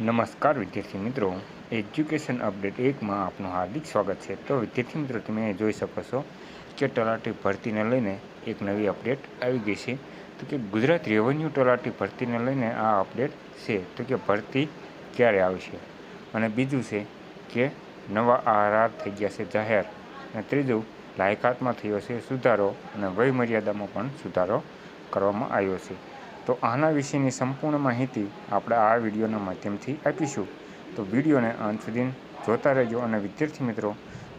નમસ્કાર વિદ્યાર્થી મિત્રો. એજ્યુકેશન અપડેટ એકમાં આપનું હાર્દિક સ્વાગત છે. તો વિદ્યાર્થી મિત્રો, તમે જોઈ શકો છો કે તલાટી ભરતીને લઈને એક નવી અપડેટ આવી ગઈ છે. તો કે ગુજરાત રેવન્યુ તલાટી ભરતીને લઈને આ અપડેટ છે. તો કે ભરતી ક્યારે આવશે અને બીજું છે કે નવા આરઆર થઈ ગયા છે જાહેર. અને ત્રીજું, લાયકાતમાં થયો છે સુધારો અને વયમર્યાદામાં પણ સુધારો કરવામાં આવ્યો છે. તો આના વિશેની સંપૂર્ણ માહિતી આપણે આ વિડીયોના માધ્યમથી આપીશું. તો વિડીયોને અંત સુધી જોતા રહેજો અને વિદ્યાર્થી મિત્રો,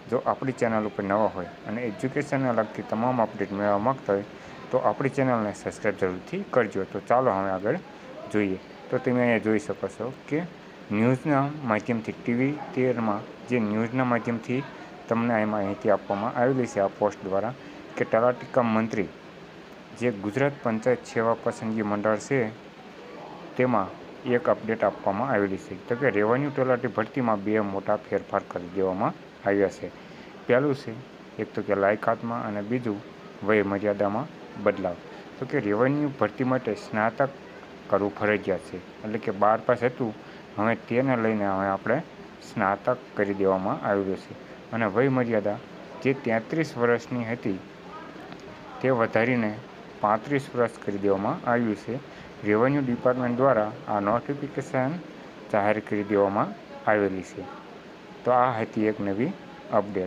જો આપણી ચેનલ ઉપર નવા હોય અને એજ્યુકેશનને લગતી તમામ અપડેટ મેળવવા માગતા હોય, તો આપણી ચેનલને સબસ્ક્રાઈબ જરૂરથી કરજો. તો ચાલો હવે આગળ જોઈએ. તો તમે અહીંયા જોઈ શકો છો કે ન્યૂઝના માધ્યમથી ટીવી તેરમાં જે ન્યૂઝના માધ્યમથી તમને એમાં માહિતી આપવામાં આવેલી છે, આ પોસ્ટ દ્વારા કે તલાટી મંત્રી જે ગુજરાત પંચાયત સેવા પસંદગી મંડળ છે, તેમાં એક અપડેટ આપવામાં આવેલી છે. તો કે રેવન્યુ તલાટી ભરતીમાં બે મોટા ફેરફાર કરી દેવામાં આવ્યા છે. પહેલું છે, એક તો કે લાયકાતમાં અને બીજું વય મર્યાદામાં બદલાવ. તો કે રેવન્યુ ભરતી માટે સ્નાતક કરવું ફરજિયાત છે. એટલે કે બાર પાસ હતું, હવે તેને લઈને હવે આપણે સ્નાતક કરી દેવામાં આવેલું છે. અને વય મર્યાદા જે તેત્રીસ વર્ષની હતી, તે વધારીને પાંત્રીસ વર્ષ કરી દેવામાં આવ્યું છે. રેવન્યુ ડિપાર્ટમેન્ટ દ્વારા આ નોટિફિકેશન જાહેર કરી દેવામાં આવેલી છે. તો આ હતી એક નવી અપડેટ